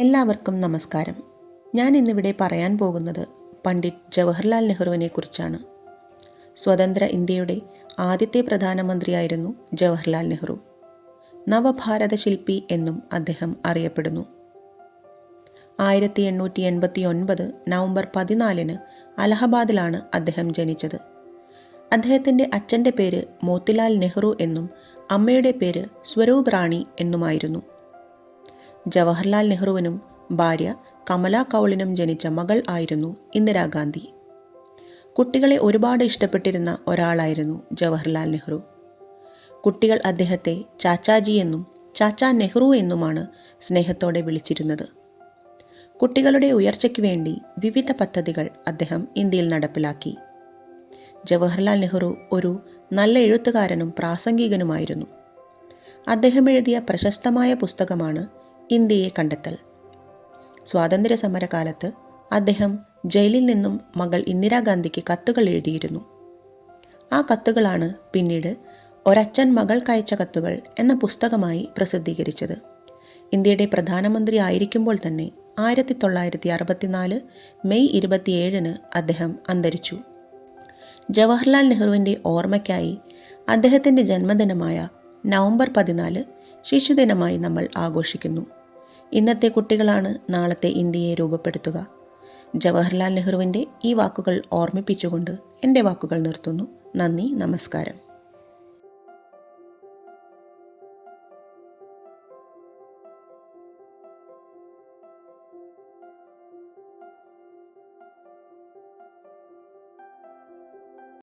എല്ലാവർക്കും നമസ്കാരം. ഞാൻ ഇന്നിവിടെ പറയാൻ പോകുന്നത് പണ്ഡിറ്റ് ജവഹർലാൽ നെഹ്റുവിനെ കുറിച്ചാണ്. സ്വതന്ത്ര ഇന്ത്യയുടെ ആദ്യത്തെ പ്രധാനമന്ത്രിയായിരുന്നു ജവഹർലാൽ നെഹ്റു. നവഭാരത ശില്പി എന്നും അദ്ദേഹം അറിയപ്പെടുന്നു. ആയിരത്തി എണ്ണൂറ്റി എൺപത്തി ഒൻപത് നവംബർ പതിനാലിന് അലഹബാദിലാണ് അദ്ദേഹം ജനിച്ചത്. അദ്ദേഹത്തിന്റെ അച്ഛന്റെ പേര് മോത്തിലാൽ നെഹ്റു എന്നും അമ്മയുടെ പേര് സ്വരൂപ് റാണി എന്നുമായിരുന്നു. ജവഹർലാൽ നെഹ്റുവിനും ഭാര്യ കമല കൗളിനും ജനിച്ച മകൾ ആയിരുന്നു ഇന്ദിരാഗാന്ധി. കുട്ടികളെ ഒരുപാട് ഇഷ്ടപ്പെട്ടിരുന്ന ഒരാളായിരുന്നു ജവഹർലാൽ നെഹ്റു. കുട്ടികൾ അദ്ദേഹത്തെ ചാച്ചാജി എന്നും ചാച്ചാ നെഹ്റു എന്നുമാണ് സ്നേഹത്തോടെ വിളിച്ചിരുന്നത്. കുട്ടികളുടെ ഉയർച്ചയ്ക്ക് വേണ്ടി വിവിധ പദ്ധതികൾ അദ്ദേഹം ഇന്ത്യയിൽ നടപ്പിലാക്കി. ജവഹർലാൽ നെഹ്റു ഒരു നല്ല എഴുത്തുകാരനും പ്രാസംഗികനുമായിരുന്നു. അദ്ദേഹം എഴുതിയ പ്രശസ്തമായ പുസ്തകമാണ് ഇന്ത്യയെ കണ്ടെത്തൽ. സ്വാതന്ത്ര്യ സമരകാലത്ത് അദ്ദേഹം ജയിലിൽ നിന്നും മകൾ ഇന്ദിരാഗാന്ധിക്ക് കത്തുകൾ എഴുതിയിരുന്നു. ആ കത്തുകളാണ് പിന്നീട് ഒരച്ഛൻ മകൾക്കയച്ച കത്തുകൾ എന്ന പുസ്തകമായി പ്രസിദ്ധീകരിച്ചത്. ഇന്ത്യയുടെ പ്രധാനമന്ത്രി ആയിരിക്കുമ്പോൾ തന്നെ ആയിരത്തി തൊള്ളായിരത്തി അറുപത്തിനാല് മെയ് ഇരുപത്തിയേഴിന് അദ്ദേഹം അന്തരിച്ചു. ജവഹർലാൽ നെഹ്റുവിന്റെ ഓർമ്മയ്ക്കായി അദ്ദേഹത്തിന്റെ ജന്മദിനമായ നവംബർ പതിനാല് ശിശുദിനമായി നമ്മൾ ആഘോഷിക്കുന്നു. ഇന്നത്തെ കുട്ടികളാണ് നാളത്തെ ഇന്ത്യയെ രൂപപ്പെടുത്തുക. ജവഹർലാൽ നെഹ്റുവിന്റെ ഈ വാക്കുകൾ ഓർമ്മിപ്പിച്ചുകൊണ്ട് എന്റെ വാക്കുകൾ നിർത്തുന്നു. നന്ദി നമസ്കാരം.